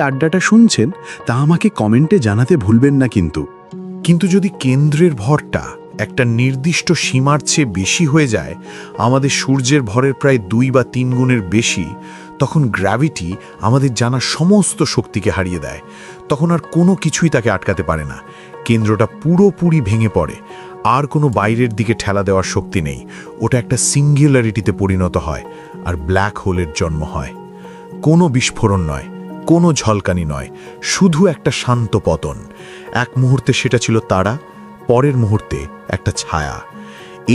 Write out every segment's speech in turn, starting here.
আড্ডাটা শুনছেন, তা আমাকে কমেন্টে জানাতে ভুলবেন না কিন্তু। কিন্তু যদি কেন্দ্রের ভরটা একটা নির্দিষ্ট সীমার চেয়ে বেশি হয়ে যায়, আমাদের সূর্যের ভরের প্রায় দুই বা তিন গুণের বেশি, তখন গ্র্যাভিটি আমাদের জানা সমস্ত শক্তিকে হারিয়ে দেয়। তখন আর কোনো কিছুই তাকে আটকাতে পারে না। কেন্দ্রটা পুরোপুরি ভেঙে পড়ে। আর কোনো বাইরের দিকে ঠেলা দেওয়ার শক্তি নেই। ওটা একটা সিঙ্গুলারিটিতে পরিণত হয়, আর ব্ল্যাক হোলের জন্ম হয়। কোনো বিস্ফোরণ নয়। কোনো ঝলকানি নয়, শুধু একটা শান্ত পতন। এক মুহূর্তে সেটা ছিল তারা, পরের মুহূর্তে একটা ছায়া।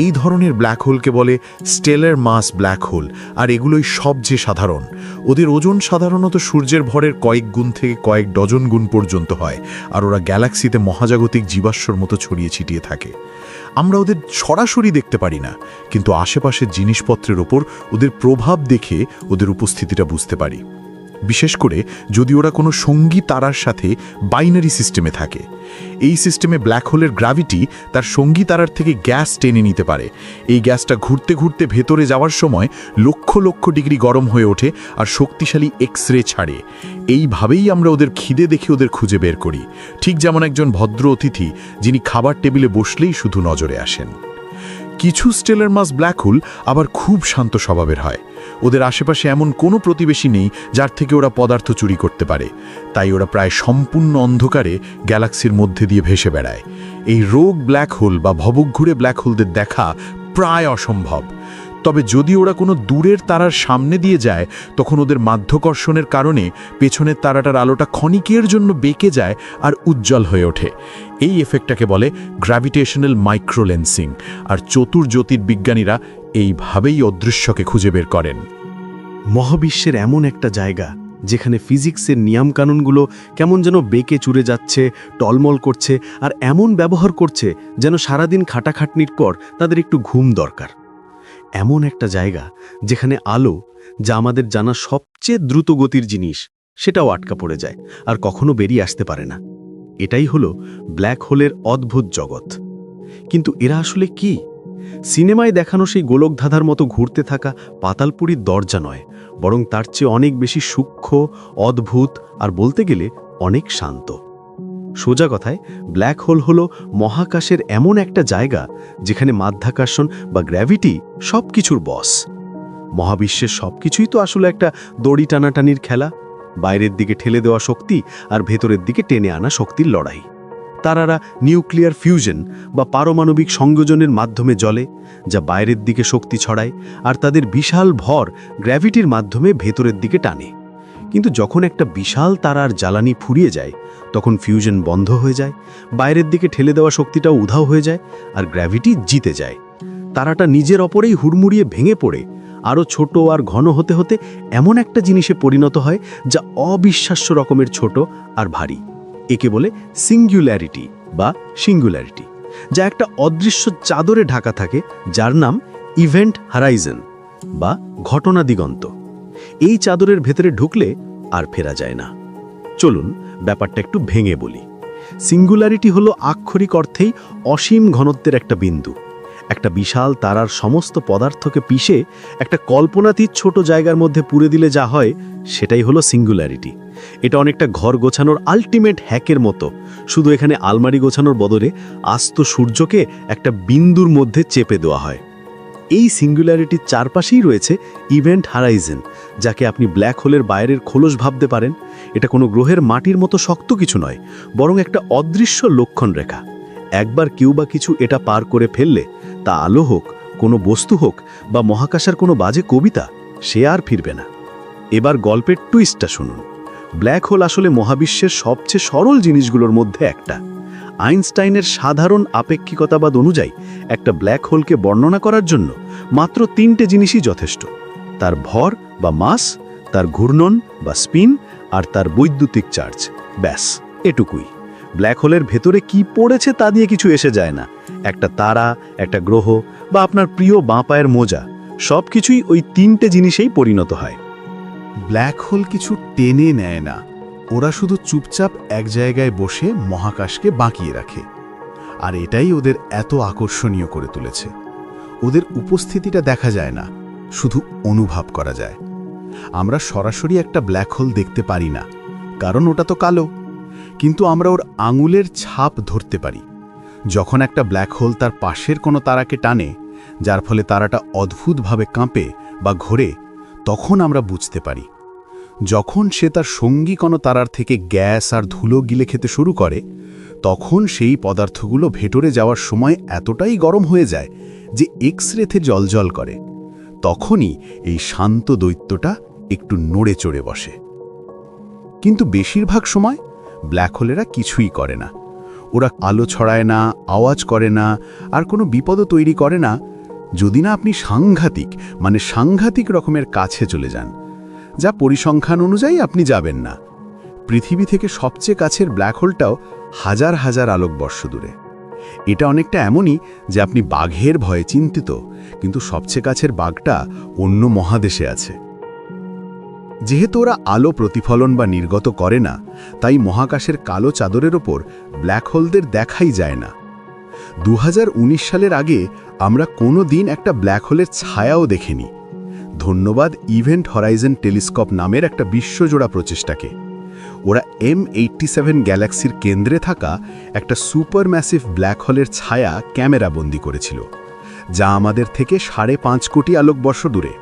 এই ধরনের ব্ল্যাক হোলকে বলে স্টেলার মাস ব্ল্যাক হোল আর এগুলোই সবচেয়ে সাধারণ। ওদের ওজন সাধারণত সূর্যের ভরের কয়েক গুণ থেকে কয়েক ডজন গুণ পর্যন্ত হয়, আর ওরা গ্যালাক্সিতে মহাজাগতিক জীবাশ্মর মতো ছড়িয়ে ছিটিয়ে থাকে। আমরা ওদের সরাসরি দেখতে পারি না, কিন্তু আশেপাশের জিনিসপত্রের ওপর ওদের প্রভাব দেখে ওদের উপস্থিতিটা বুঝতে পারি। বিশেষ করে যদি ওরা কোনো সঙ্গী তারার সাথে বাইনারি সিস্টেমে থাকে। এই সিস্টেমে ব্ল্যাক হোলের গ্র্যাভিটি তার সঙ্গী তারার থেকে গ্যাস টেনে নিতে পারে। এই গ্যাসটা ঘুরতে ঘুরতে ভেতরে যাওয়ার সময় লক্ষ লক্ষ ডিগ্রি গরম হয়ে ওঠে আর শক্তিশালী এক্স রে ছাড়ে। এইভাবেই আমরা ওদের খিদে দেখে ওদের খুঁজে বের করি। ঠিক যেমন একজন ভদ্র অতিথি যিনি খাবার টেবিলে বসলেই শুধু নজরে আসেন। কিছু স্টেলার মাস ব্ল্যাক হোল আবার খুব শান্ত স্বভাবের হয়। ওদের আশেপাশে এমন কোনো প্রতিবেশী নেই যার থেকে ওরা পদার্থ চুরি করতে পারে। তাই ওরা প্রায় সম্পূর্ণ অন্ধকারে গ্যালাক্সির মধ্যে দিয়ে ভেসে বেড়ায়। এই রোগ ব্ল্যাক হোল বা ভবঘুরে ব্ল্যাক হোলদের দেখা প্রায় অসম্ভব। তবে যদি ওরা কোনো দূরের তারার সামনে দিয়ে যায়, তখন ওদের মাধ্যাকর্ষণের কারণে পেছনের তারাটার আলোটা ক্ষণিকের জন্য বেঁকে যায় আর উজ্জ্বল হয়ে ওঠে। এই এফেক্টটাকে বলে গ্র্যাভিটেশনাল মাইক্রোলেন্সিং আর চতুর জ্যোতির্বিজ্ঞানীরা এইভাবেই অদৃশ্যকে খুঁজে বের করেন। মহাবিশ্বের এমন একটা জায়গা যেখানে ফিজিক্সের নিয়মকানুনগুলো কেমন যেন বেঁকে চুরে যাচ্ছে, টলমল করছে আর এমন ব্যবহার করছে যেন সারাদিন খাটাখাটনির পর তাদের একটু ঘুম দরকার। এমন একটা জায়গা যেখানে আলো, যা আমাদের জানা সবচেয়ে দ্রুত গতির জিনিস, সেটাও আটকা পড়ে যায় আর কখনো বেরিয়ে আসতে পারে না। এটাই হলো ব্ল্যাক হোলের অদ্ভুত জগৎ। কিন্তু এরা আসলে কি? সিনেমায় দেখানো সেই গোলকধাঁধার মতো ঘুরতে থাকা পাতালপুরীর দরজা নয়, বরং তার চেয়ে অনেক বেশি সূক্ষ্ম, অদ্ভুত আর বলতে গেলে অনেক শান্ত। সোজা কথায়, ব্ল্যাক হোল হলো মহাকাশের এমন একটা জায়গা যেখানে মাধ্যাকর্ষণ বা গ্র্যাভিটি সব কিছুর বস। মহাবিশ্বের সব কিছুই তো আসলে একটা দড়ি টানাটানির খেলা। বাইরের দিকে ঠেলে দেওয়া শক্তি আর ভেতরের দিকে টেনে আনা শক্তির লড়াই। তারারা নিউক্লিয়ার ফিউশন বা পারমাণবিক সংযোজনের মাধ্যমে জ্বলে, যা বাইরের দিকে শক্তি ছড়ায় আর তাদের বিশাল ভর গ্র্যাভিটির মাধ্যমে ভেতরের দিকে টানে। কিন্তু যখন একটা বিশাল তারার জ্বালানি ফুরিয়ে যায়, তখন ফিউশন বন্ধ হয়ে যায়, বাইরের দিকে ঠেলে দেওয়া শক্তিটাও উধাও হয়ে যায় আর গ্র্যাভিটি জিতে যায়। তারাটা নিজের অপরেই হুড়মুড়িয়ে ভেঙে পড়ে। আরও ছোট আর ঘন হতে হতে এমন একটা জিনিসে পরিণত হয়, যা অবিশ্বাস্য রকমের ছোট আর ভারী। একে বলে সিঙ্গুলারিটি বা সিঙ্গুলারিটি যা একটা অদৃশ্য চাদরে ঢাকা থাকে যার নাম ইভেন্ট হারাইজেন বা ঘটনা দিগন্ত। এই চাদরের ভেতরে ঢুকলে আর ফেরা যায় না। চলুন ব্যাপারটা একটু ভেঙে বলি। সিঙ্গুলারিটি হলো আক্ষরিক অর্থেই অসীম ঘনত্বের একটা বিন্দু। একটা বিশাল তারার সমস্ত পদার্থকে পিষে একটা কল্পনাতীত ছোট জায়গার মধ্যে পুরে দিলে যা হয়, সেটাই হলো সিঙ্গুলারিটি। এটা অনেকটা ঘর গোছানোর আলটিমেট হ্যাকের মতো। শুধু এখানে আলমারি গোছানোর বদলে আস্ত সূর্যকে একটা বিন্দুর মধ্যে চেপে দেওয়া হয়। এই সিঙ্গুলারিটির চারপাশেই রয়েছে ইভেন্ট হারাইজেন, যাকে আপনি ব্ল্যাক হোলের বাইরের খোলস ভাবতে পারেন। এটা কোনো গ্রহের মাটির মতো শক্ত কিছু নয়, বরং একটা অদৃশ্য লক্ষণ রেখা একবার কেউ বা কিছু এটা পার করে ফেললে তা আলো হোক, কোনো বস্তু হোক বা মহাকাশের কোনো বাজে কবিতা, সে আর ফিরবে না। এবার গল্পের টুইস্টটা শুনুন। ব্ল্যাক হোল আসলে মহাবিশ্বের সবচেয়ে সরল জিনিসগুলোর মধ্যে একটা। আইনস্টাইনের সাধারণ আপেক্ষিকতাবাদ অনুযায়ী একটা ব্ল্যাক হোলকে বর্ণনা করার জন্য মাত্র তিনটে জিনিসই যথেষ্ট। তার ভর বা মাস, তার ঘূর্ণন বা স্পিন আর তার বৈদ্যুতিক চার্জ ব্যাস, এটুকুই। ব্ল্যাক হোলের ভেতরে কি পড়েছে তা দিয়ে কিছু এসে যায় না। একটা তারা, একটা গ্রহ বা আপনার প্রিয় বাঁ পায়ের মোজা সব কিছুই ওই তিনটে জিনিসেই পরিণত হয়। ব্ল্যাক হোল কিছু টেনে নেয় না। ওরা শুধু চুপচাপ এক জায়গায় বসে মহাকাশকে বাঁকিয়ে রাখে। আর এটাই ওদের এত আকর্ষণীয় করে তুলেছে। ওদের উপস্থিতিটা দেখা যায় না, শুধু অনুভব করা যায়। আমরা সরাসরি একটা ব্ল্যাক হোল দেখতে পারি না, কারণ ওটা তো কালো। কিন্তু আমরা ওর আঙুলের ছাপ ধরতে পারি। যখন একটা ব্ল্যাক হোল তার পাশের কোনো তারাকে টানে, যার ফলে তারাটা অদ্ভুতভাবে কাঁপে বা ঘোরে, তখন আমরা বুঝতে পারি। যখন সে তার সঙ্গী কোনো তারার থেকে গ্যাস আর ধুলো গিলে খেতে শুরু করে, তখন সেই পদার্থগুলো ভেতরে যাওয়ার সময় এতটাই গরম হয়ে যায় যে এক্স রেথে জলজল করে। তখনই এই শান্ত দৈত্যটা একটু নড়ে চড়ে বসে। কিন্তু বেশিরভাগ সময় ব্ল্যাক হোলেরা কিছুই করে না। ওরা আলো ছড়ায় না, আওয়াজ করে না, আর কোনো বিপদও তৈরি করে না। যদি না আপনি সাংঘাতিক মানে সাংঘাতিক রকমের কাছে চলে যান, যা পরিসংখ্যান অনুযায়ী আপনি যাবেন না। পৃথিবী থেকে সবচেয়ে কাছের ব্ল্যাক হোলটাও হাজার হাজার আলোকবর্ষ দূরে। এটা অনেকটা এমনই যে আপনি বাঘের ভয়ে চিন্তিত, কিন্তু সবচেয়ে কাছের বাঘটা অন্য মহাদেশে আছে। যেহেতু ওরা আলো প্রতিফলন বা নির্গত করে না, তাই মহাকাশের কালো চাদরের ওপর ব্ল্যাক হোলদের দেখাই যায় না। দু হাজার উনিশ সালের আগে আমরা কোনো দিন একটা ব্ল্যাক হোলের ছায়াও দেখিনি। ধন্যবাদ ইভেন্ট হরাইজেন টেলিস্কোপ নামের একটা বিশ্বজোড়া প্রচেষ্টাকে। ওরা এম এইটটি সেভেন গ্যালাক্সির কেন্দ্রে থাকা একটা সুপার ম্যাসিভ ব্ল্যাক হোলের ছায়া ক্যামেরা বন্দি করেছিল, যা আমাদের থেকে সাড়ে পাঁচ কোটি আলোকবর্ষ দূরে।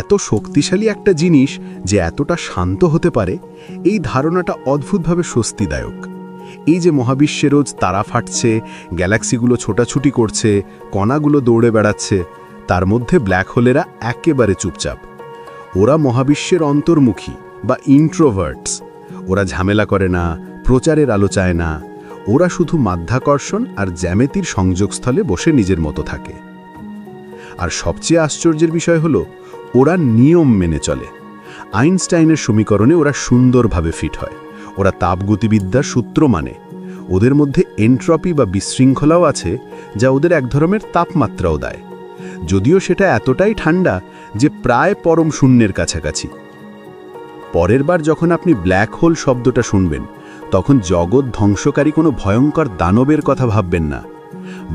এত শক্তিশালী একটা জিনিস যে এতটা শান্ত হতে পারে, এই ধারণাটা অদ্ভুতভাবে স্বস্তিদায়ক। এই যে মহাবিশ্বে রোজ তারা ফাটছে, গ্যালাক্সিগুলো ছোটাছুটি করছে, কণাগুলো দৌড়ে বেড়াচ্ছে, তার মধ্যে ব্ল্যাক হোলেরা একেবারে চুপচাপ। ওরা মহাবিশ্বের অন্তর্মুখী বা ইন্ট্রোভার্টস ওরা ঝামেলা করে না, প্রচারের আলো চায় না। ওরা শুধু মাধ্যাকর্ষণ আর জ্যামিতির সংযোগস্থলে বসে নিজের মতো থাকে। আর সবচেয়ে আশ্চর্যের বিষয় হলো ওরা নিয়ম মেনে চলে। আইনস্টাইনের সমীকরণে ওরা সুন্দরভাবে ফিট হয়। ওরা তাপগতিবিদ্যার সূত্র মানে। ওদের মধ্যে এন্ট্রপি বা বিশৃঙ্খলাও আছে, যা ওদের এক ধরনের তাপমাত্রাও দেয়। যদিও সেটা এতটাই ঠান্ডা যে প্রায় পরম শূন্যের কাছাকাছি। পরের বার যখন আপনি ব্ল্যাক হোল শব্দটা শুনবেন, তখন জগৎ ধ্বংসকারী কোনো ভয়ঙ্কর দানবের কথা ভাববেন না।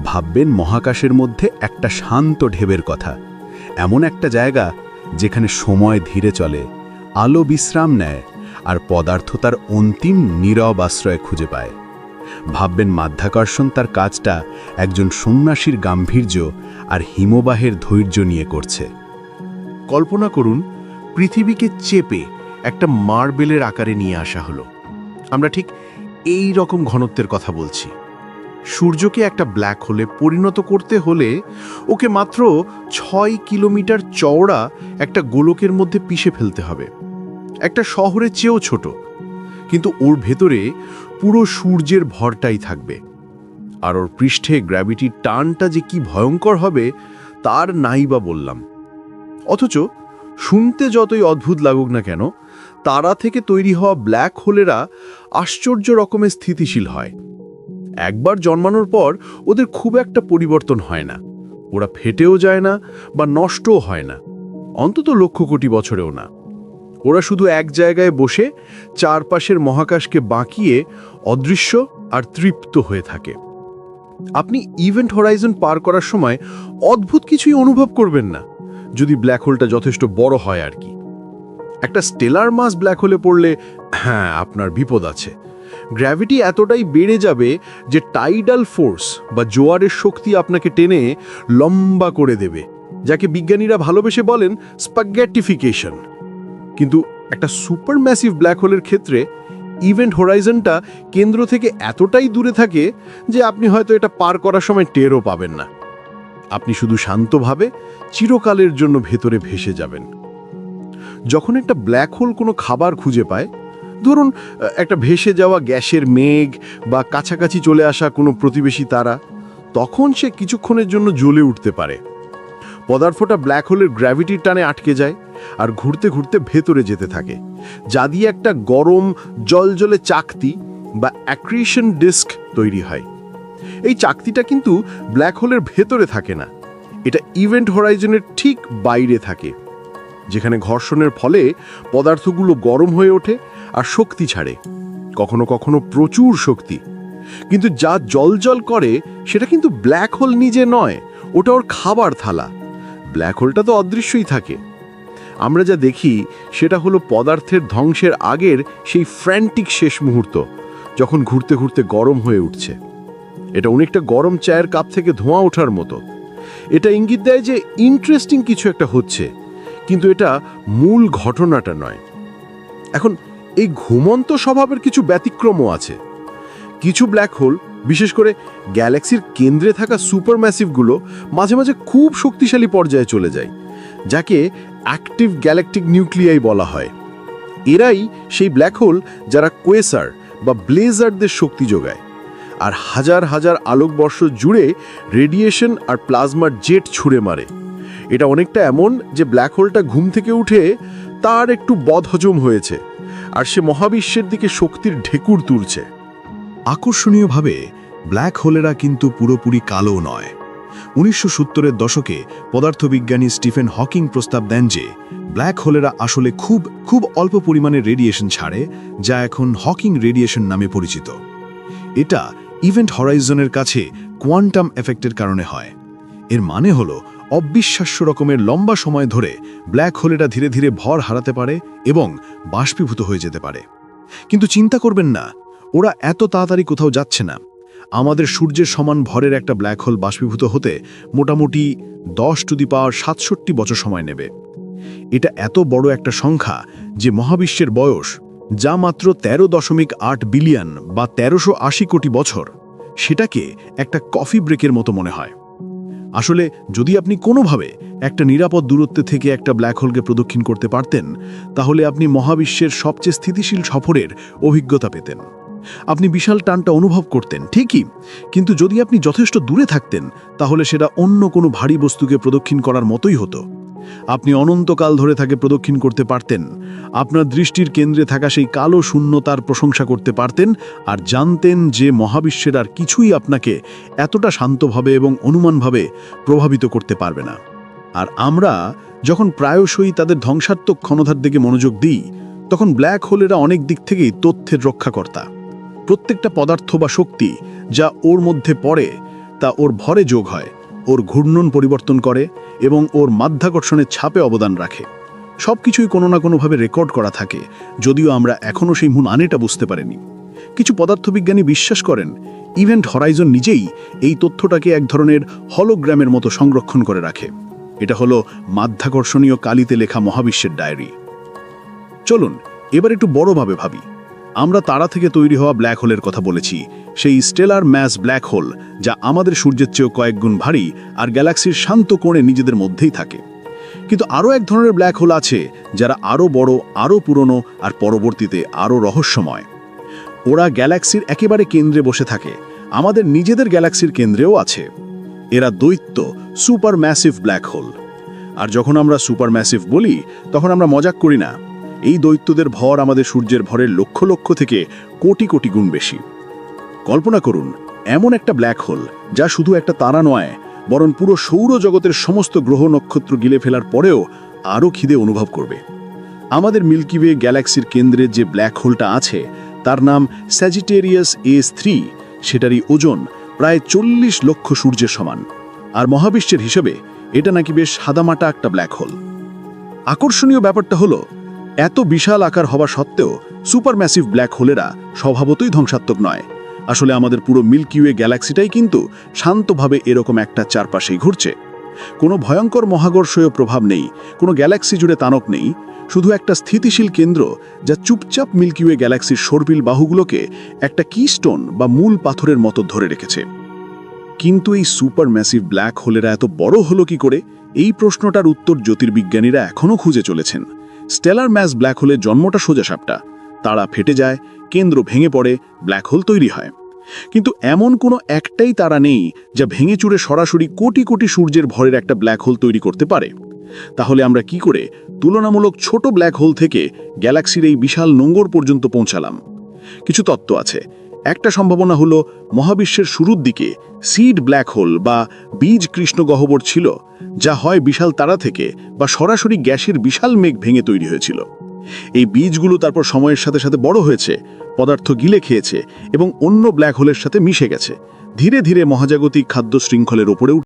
ভাববেন মহাকাশের মধ্যে একটা শান্ত ঢেবের কথা। এমন একটা জায়গা যেখানে সময় ধীরে চলে, আলো বিশ্রাম নেয় আর পদার্থ তার অন্তিম নীরব আশ্রয় খুঁজে পায়। ভাববেন মাধ্যাকর্ষণ তার কাজটা একজন সন্ন্যাসীর গাম্ভীর্য আর হিমবাহের ধৈর্য নিয়ে করছে। কল্পনা করুন, পৃথিবীকে চেপে একটা মার্বেলের আকারে নিয়ে আসা হলো। আমরা ঠিক এই রকম ঘনত্বের কথা বলছি। সূর্যকে একটা ব্ল্যাক হোলে পরিণত করতে হলে ওকে মাত্র ছয় কিলোমিটার চওড়া একটা গোলকের মধ্যে পিষে ফেলতে হবে। একটা শহরের চেয়েও ছোট। কিন্তু ওর ভেতরে পুরো সূর্যের ভরটাই থাকবে। আর ওর পৃষ্ঠে গ্র্যাভিটির টানটা যে কি ভয়ঙ্কর হবে, তার নাই বা বললাম। অথচ শুনতে যতই অদ্ভুত লাগুক না কেন, তারা থেকে তৈরি হওয়া ব্ল্যাক হোলেরা আশ্চর্য রকমের স্থিতিশীল হয়। একবার জন্মানোর পর ওদের খুব একটা পরিবর্তন হয় না। ওরা ফেটেও যায় না বা নষ্টও হয় না। অন্তত লক্ষ কোটি বছরেও না। ওরা শুধু এক জায়গায় বসে চারপাশের মহাকাশকে বাঁকিয়ে অদৃশ্য আর তৃপ্ত হয়ে থাকে। আপনি ইভেন্ট হরাইজন পার করার সময় অদ্ভুত কিছুই অনুভব করবেন না, যদি ব্ল্যাক হোলটা যথেষ্ট বড় হয় আর কি। একটা স্টেলার মাস ব্ল্যাক হোলে পড়লে হ্যাঁ আপনার বিপদ আছে। গ্র্যাভিটি এতটাই বেড়ে যাবে যে টাইডাল ফোর্স বা জোয়ারের শক্তি আপনাকে টেনে লম্বা করে দেবে, যাকে বিজ্ঞানীরা ভালোবেসে বলেন স্পাগ্যাটিফিকেশন কিন্তু একটা সুপার ম্যাসিভ ব্ল্যাক হোলের ক্ষেত্রে ইভেন্ট হোরাইজনটা কেন্দ্র থেকে এতটাই দূরে থাকে যে আপনি হয়তো এটা পার করার সময় টেরও পাবেন না। আপনি শুধু শান্তভাবে চিরকালের জন্য ভেতরে ভেসে যাবেন। যখন একটা ব্ল্যাক হোল কোনো খাবার খুঁজে পায় ধরুন একটা ভেসে যাওয়া গ্যাসের মেঘ বা কাছাকাছি চলে আসা কোনো প্রতিবেশী তারা, তখন সে কিছুক্ষণের জন্য জ্বলে উঠতে পারে। পদার্থটা ব্ল্যাক হোলের গ্র্যাভিটির টানে আটকে যায় আর ঘুরতে ঘুরতে ভেতরে যেতে থাকে। যা দিয়ে একটা গরম, জলজলে চাকতি বা অ্যাক্রিশন ডিস্ক তৈরি হয়। এই চাকতিটা কিন্তু ব্ল্যাক হোলের ভেতরে থাকে না। এটা ইভেন্ট হরাইজনের ঠিক বাইরে থাকে, যেখানে ঘর্ষণের ফলে পদার্থগুলো গরম হয়ে ওঠে আর শক্তি ছাড়ে। কখনো কখনো প্রচুর শক্তি। কিন্তু যা জলজল করে, সেটা কিন্তু ব্ল্যাক হোল নিজে নয়, ওটা ওর খাবার থালা। ব্ল্যাক হোলটা তো অদৃশ্যই থাকে। আমরা যা দেখি, সেটা হলো পদার্থের ধ্বংসের আগের সেই ফ্র্যান্টিক শেষ মুহূর্ত, যখন ঘুরতে ঘুরতে গরম হয়ে উঠছে। এটা অনেকটা গরম চায়ের কাপ থেকে ধোঁয়া ওঠার মতো। এটা ইঙ্গিত দেয় যে ইন্টারেস্টিং কিছু একটা হচ্ছে, কিন্তু এটা মূল ঘটনাটা নয়। এখন এই ঘুমন্ত স্বভাবের কিছু ব্যতিক্রমও আছে। কিছু ব্ল্যাক হোল বিশেষ করে গ্যালাক্সির কেন্দ্রে থাকা সুপার ম্যাসিভগুলো মাঝে মাঝে খুব শক্তিশালী পর্যায়ে চলে যায়, যাকে অ্যাক্টিভ গ্যালাকটিক নিউক্লিয়াই বলা হয়। এরাই সেই ব্ল্যাক হোল যারা কোয়েসার বা ব্লেজারদের শক্তি যোগায়, আর হাজার হাজার আলোকবর্ষ জুড়ে রেডিয়েশন আর প্লাজমার জেট ছুঁড়ে মারে। এটা অনেকটা এমন যে ব্ল্যাক হোলটা ঘুম থেকে উঠে তার একটু বদহজম হয়েছে। আর সে মহাবিশ্বের দিকে শক্তির ঢেকুর তুলছে। আকর্ষণীয়ভাবে ব্ল্যাক হোলেরা কিন্তু পুরোপুরি কালো নয়। উনিশশো সত্তরের দশকে পদার্থবিজ্ঞানী স্টিফেন হকিং প্রস্তাব দেন যে, ব্ল্যাক হোলেরা আসলে খুব খুব অল্প পরিমাণে রেডিয়েশন ছাড়ে, যা এখন হকিং রেডিয়েশন নামে পরিচিত। এটা ইভেন্ট হরাইজনের কাছে কোয়ান্টাম এফেক্টের কারণে হয়। এর মানে হল অবিশ্বাস্য রকমের লম্বা সময় ধরে ব্ল্যাক হোলেরা ধীরে ধীরে ভর হারাতে পারে এবং বাষ্পীভূত হয়ে যেতে পারে। কিন্তু চিন্তা করবেন না, ওরা এত তাড়াতাড়ি কোথাও যাচ্ছে না। আমাদের সূর্যের সমান ভরের একটা ব্ল্যাক হোল বাষ্পীভূত হতে মোটামুটি দশ টু দি পাওয়ার সাতষট্টি বছর সময় নেবে। এটা এত বড় একটা সংখ্যা যে মহাবিশ্বের বয়স যা মাত্র তেরো দশমিক আট বিলিয়ন বা তেরোশো কোটি বছর, সেটাকে একটা কফি ব্রেকের মতো মনে হয়। আসলে যদি আপনি কোনোভাবে একটা নিরাপদ দূরত্বে থেকে একটা ব্ল্যাক হোলকে প্রদক্ষিণ করতে পারতেন, তাহলে আপনি মহাবিশ্বের সবচেয়ে স্থিতিশীল সফরের অভিজ্ঞতা পেতেন। আপনি বিশাল টানটা অনুভব করতেন, ঠিকই। কিন্তু যদি আপনি যথেষ্ট দূরে থাকতেন, তাহলে সেটা অন্য কোনো ভারী বস্তুকে প্রদক্ষিণ করার মতোই হতো। আপনি অনন্তকাল ধরে তাকে প্রদক্ষিণ করতে পারতেন, আপনার দৃষ্টির কেন্দ্রে থাকা সেই কালো শূন্যতার প্রশংসা করতে পারতেন, আর জানতেন যে মহাবিশ্বের আর কিছুই আপনাকে এতটা শান্তভাবে এবং অনুমানভাবে প্রভাবিত করতে পারবে না। আর আমরা যখন প্রায়শই তাদের ধ্বংসাত্মক ক্ষণধার দিকে মনোযোগ দিই, তখন ব্ল্যাক হোলেরা অনেক দিক থেকেই তথ্যের রক্ষাকর্তা। প্রত্যেকটা পদার্থ বা শক্তি যা ওর মধ্যে পড়ে, তা ওর ভরে যোগ হয়, ওর ঘূর্ণন পরিবর্তন করে এবং ওর মাধ্যাকর্ষণের ছাপে অবদান রাখে। সব কিছুই কোনো না কোনোভাবে রেকর্ড করা থাকে, যদিও আমরা এখনও সেই আনেটা বুঝতে পারিনি। কিছু পদার্থবিজ্ঞানী বিশ্বাস করেন, ইভেন্ট হরাইজন নিজেই এই তথ্যটাকে এক ধরনের হলোগ্রামের মতো সংরক্ষণ করে রাখে। এটা হলো মাধ্যাকর্ষণীয় কালিতে লেখা মহাবিশ্বের ডায়েরি। চলুন, এবার একটু বড়ভাবে ভাবি। আমরা তারা থেকে তৈরি হওয়া ব্ল্যাক হোলের কথা বলেছি। সেই স্টেলার ম্যাস ব্ল্যাক হোল, যা আমাদের সূর্যের চেয়েও কয়েক গুণ ভারী আর গ্যালাক্সির শান্ত কোণে নিজেদের মধ্যেই থাকে। কিন্তু আরও এক ধরনের ব্ল্যাক হোল আছে, যারা আরও বড়, আরও পুরনো আর পরবর্তীতে আরও রহস্যময়। ওরা গ্যালাক্সির একেবারে কেন্দ্রে বসে থাকে। আমাদের নিজেদের গ্যালাক্সির কেন্দ্রেও আছে। এরা দৈত্য সুপার ম্যাসিভ ব্ল্যাক হোল। আর যখন আমরা সুপার ম্যাসিভ বলি, তখন আমরা মজাক করি না। এই দৈত্যদের ভর আমাদের সূর্যের ভরের লক্ষ লক্ষ থেকে কোটি কোটি গুণ বেশি। কল্পনা করুন, এমন একটা ব্ল্যাক হোল যা শুধু একটা তারা নয়, বরং পুরো সৌরজগতের সমস্ত গ্রহ নক্ষত্র গিলে ফেলার পরেও আরও খিদে অনুভব করবে। আমাদের মিল্কিওয়ে গ্যালাক্সির কেন্দ্রে যে ব্ল্যাক হোলটা আছে, তার নাম স্যাজিটেরিয়াস এস থ্রি সেটারই ওজন প্রায় চল্লিশ লক্ষ সূর্যের সমান। আর মহাবিশ্বের হিসেবে এটা নাকি বেশ সাদামাটা একটা ব্ল্যাক হোল আকর্ষণীয় ব্যাপারটা হলো এত বিশাল আকার হওয়া সত্ত্বেও সুপার ম্যাসিভ ব্ল্যাক হোলেরা স্বভাবতই ধ্বংসাত্মক নয়। আসলে আমাদের পুরো মিল্কিওয়ে গ্যালাক্সিটাই কিন্তু শান্তভাবে এরকম একটা চারপাশেই ঘুরছে। কোনো ভয়ঙ্কর মহাকর্ষীয় প্রভাব নেই, কোনো গ্যালাক্সি জুড়ে তানক নেই, শুধু একটা স্থিতিশীল কেন্দ্র যা চুপচাপ মিল্কিওয়ে গ্যালাক্সির সর্পিল বাহুগুলোকে একটা কিস্টোন বা মূল পাথরের মতো ধরে রেখেছে। কিন্তু এই সুপার ম্যাসিভ ব্ল্যাক হোলেরা এত বড় হলো কি করে? এই প্রশ্নটার উত্তর জ্যোতির্বিজ্ঞানীরা এখনও খুঁজে চলেছেন। স্টেলার ম্যাস ব্ল্যাক হোলের জন্মটা সোজাসাপটা তারা ফেটে যায়, কেন্দ্র ভেঙে পড়ে, ব্ল্যাক হোল তৈরি হয়। কিন্তু এমন কোনো একটাই তারা নেই যা ভেঙে চুরে সরাসরি কোটি কোটি সূর্যের ভরের একটা ব্ল্যাক হোল তৈরি করতে পারে। তাহলে আমরা কি করে তুলনামূলক ছোট ব্ল্যাক হোল থেকে গ্যালাক্সির এই বিশাল নোঙ্গর পর্যন্ত পৌঁছালাম? কিছু তত্ত্ব আছে। একটা সম্ভাবনা হলো, মহাবিশ্বের শুরুর দিকে সিড ব্ল্যাক হোল বা বীজ কৃষ্ণ গহ্বর ছিল, যা হয় বিশাল তারা থেকে বা সরাসরি গ্যাসের বিশাল মেঘ ভেঙে তৈরি হয়েছিল। এই বীজগুলো তারপর সময়ের সাথে সাথে বড় হয়েছে, পদার্থ গিলে খেয়েছে এবং অন্য ব্ল্যাক হোলের সাথে মিশে গেছে। ধীরে ধীরে মহাজাগতিক খাদ্য শৃঙ্খলের ওপরে